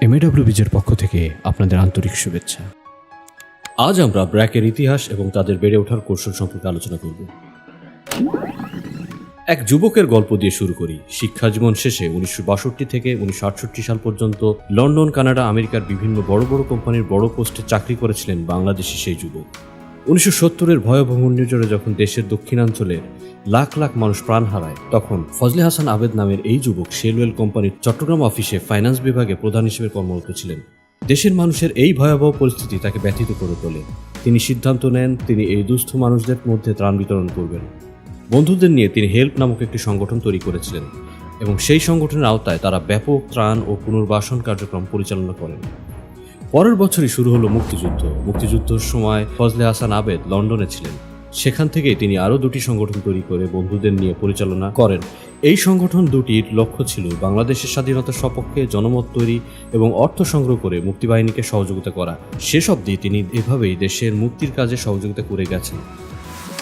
এমএডব্লিউ বিজের পক্ষ থেকে আপনাদের আন্তরিক শুভেচ্ছা। আজ আমরা ব্র্যাকের ইতিহাস এবং তাদের বেড়ে ওঠার কৌশল সম্পর্কে আলোচনা করব। এক যুবকের গল্প দিয়ে শুরু করি। শিক্ষা জীবন শেষে উনিশশো বাষট্টি থেকে উনিশশো আটষট্টি সাল পর্যন্ত লন্ডন, কানাডা, আমেরিকার বিভিন্ন বড় বড় কোম্পানির বড় পোস্টে চাকরি করেছিলেন বাংলাদেশি সেই যুবক। উনিশশো সত্তরের ভয়াবহ ঘূর্ণিঝড়ে যখন দেশের দক্ষিণাঞ্চলের লাখ লাখ মানুষ প্রাণ হারায়, তখন ফজলে হাসান আবেদ নামের এই যুবক শেলওয়েল কোম্পানির চট্টগ্রাম অফিসে ফাইন্যান্স বিভাগে প্রধান হিসেবে কর্মরত ছিলেন। দেশের মানুষের এই ভয়াবহ পরিস্থিতি তাকে ব্যথিত করে তোলে। তিনি সিদ্ধান্ত নেন, তিনি এই দুস্থ মানুষদের মধ্যে ত্রাণ বিতরণ করবেন। বন্ধুদের নিয়ে তিনি হেল্প নামক একটি সংগঠন তৈরি করেছিলেন এবং সেই সংগঠনের আওতায় তারা ব্যাপক ত্রাণ ও পুনর্বাসন কার্যক্রম পরিচালনা করেন। পরের বছরই শুরু হলো মুক্তিযুদ্ধ। মুক্তিযুদ্ধের সময় ফজলে হাসান আবেদ লন্ডনে ছিলেন। সেখান থেকে তিনি আরও দুটি সংগঠন তৈরি করে বন্ধুদের নিয়ে পরিচালনা করেন। এই সংগঠন দুটির লক্ষ্য ছিল বাংলাদেশের স্বাধীনতার সপক্ষে জনমত তৈরি এবং অর্থ সংগ্রহ করে মুক্তিবাহিনীকে সহযোগিতা করা। শেষ অবধি তিনি এভাবেই দেশের মুক্তির কাজে সহযোগিতা করে গেছেন।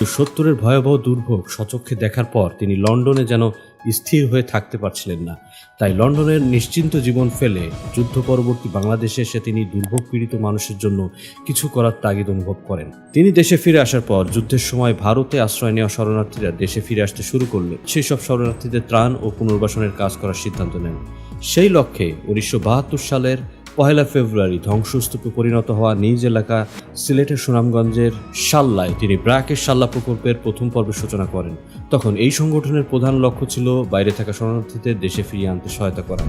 সত্তরের ভয়াবহ দুর্ভোগ সচক্ষে দেখার পর তিনি লন্ডনে যেন স্থির হয়ে থাকতে পারছিলেন না। তাই লন্ডনের নিশ্চিন্ত জীবন ফেলে যুদ্ধ পরবর্তী বাংলাদেশে এসে তিনি দুর্ভোগ পীড়িত মানুষের জন্য কিছু করার তাগিদ অনুভব করেন। তিনি দেশে ফিরে আসার পর যুদ্ধের সময় ভারতে আশ্রয় নেওয়া শরণার্থীরা দেশে ফিরে আসতে শুরু করলে সেই সব শরণার্থীদের ত্রাণ ও পুনর্বাসনের কাজ করার সিদ্ধান্ত নেন। সেই লক্ষ্যে উনিশশো বাহাত্তর সালের পহেলা ফেব্রুয়ারি ধ্বংসস্তূপে পরিণত হওয়া নিজ এলাকা সিলেটের সুনামগঞ্জের সাল্লায় তিনি ব্র্যাকের সাল্লা প্রকল্পের প্রথম পর্বের সূচনা করেন। তখন এই সংগঠনের প্রধান লক্ষ্য ছিল বাইরে থাকা শরণার্থীদের দেশে ফিরিয়ে আনতে সহায়তা করা।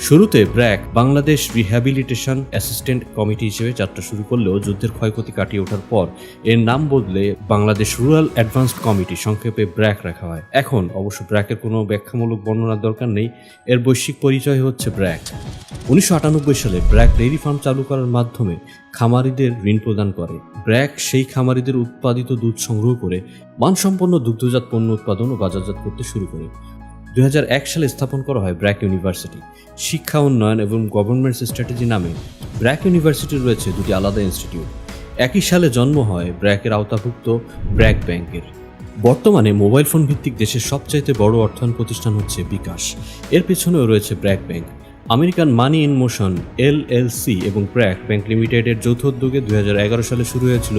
শুরুতে BRAC Bangladesh rehabilitation assistant committee হিসেবে যাত্রা শুরু করলেও যুদ্ধের ক্ষয়ক্ষতি কাটিয়ে ওঠার পর এর নাম বদলে বাংলাদেশ রুরাল অ্যাডভান্সড কমিটি সংক্ষেপে ব্র্যাক রাখা হয়। এখন অবশ্য ব্র্যাকের কোনো ব্যাখ্যামূলক বর্ণনার দরকার নেই। এর বৈশ্বিক পরিচয় হচ্ছে ব্র্যাক। উনিশশো আটানব্বই সালে ব্র্যাক ডেইরি ফার্ম চালু করার মাধ্যমে খামারিদের ঋণ প্রদান করে। ব্র্যাক সেই খামারিদের উৎপাদিত দুধ সংগ্রহ করে মানসম্পন্ন দুগ্ধজাত পণ্য উৎপাদন ও বাজারজাত করতে শুরু করে। দু হাজার এক সালে স্থাপন করা হয় ব্র্যাক ইউনিভার্সিটি। শিক্ষা, উন্নয়ন এবং গভর্নমেন্ট স্ট্র্যাটেজি নামে ব্র্যাক ইউনিভার্সিটির রয়েছে দুটি আলাদা ইনস্টিটিউট। একই সালে জন্ম হয় ব্র্যাকের আওতাভুক্ত ব্র্যাক ব্যাংকের। বর্তমানে মোবাইল ফোন ভিত্তিক দেশের সবচাইতে বড় অর্থায়ন প্রতিষ্ঠান হচ্ছে বিকাশ। এর পেছনেও রয়েছে BRAC bank. American money in motion, L L C এবং প্র্যাক ব্যাংক লিমিটেডের যৌথ উদ্যোগে দু হাজার এগারো সালে শুরু হয়েছিল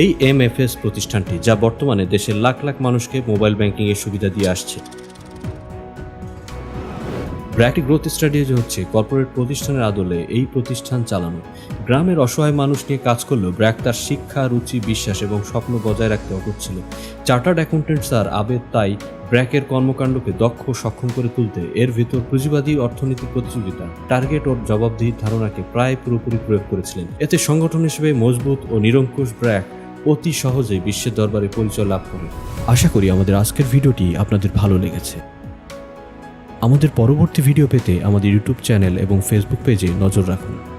এই এমএফএস প্রতিষ্ঠানটি, যা বর্তমানে দেশের লাখ লাখ মানুষকে মোবাইল ব্যাংকিংয়ের সুবিধা দিয়ে আসছে। ব্র্যাক গ্রোথ স্ট্র্যাটেজি হচ্ছে কর্পোরেট প্রতিষ্ঠানের আদলে এই প্রতিষ্ঠান চালানো। গ্রামের অসহায় মানুষ নিয়ে কাজ করলেও ব্র্যাক তার শিক্ষা, রুচি, বিশ্বাস এবং স্বপ্ন বজায় রাখতে অটুট ছিল। চার্টার্ড অ্যাকাউন্টেন্ট স্যার আবেদ তাই ব্র্যাকের কর্মকাণ্ডকে দক্ষ সক্ষম করে তুলতে এর ভিতর পুঁজিবাদী অর্থনৈতিক প্রতিযোগিতা, টার্গেট ও জবাবদিহির ধারণাকে প্রায় পুরোপুরি প্রয়োগ করেছিলেন। এতে সংগঠন হিসেবে মজবুত ও নিরঙ্কুশ ব্র্যাক অতি সহজেই বিশ্বের দরবারে পরিচয় লাভ করে। আশা করি আমাদের আজকের ভিডিওটি আপনাদের ভালো লেগেছে। আমাদের পরবর্তী ভিডিও পেতে আমাদের ইউটিউব চ্যানেল এবং ফেসবুক পেজে নজর রাখুন।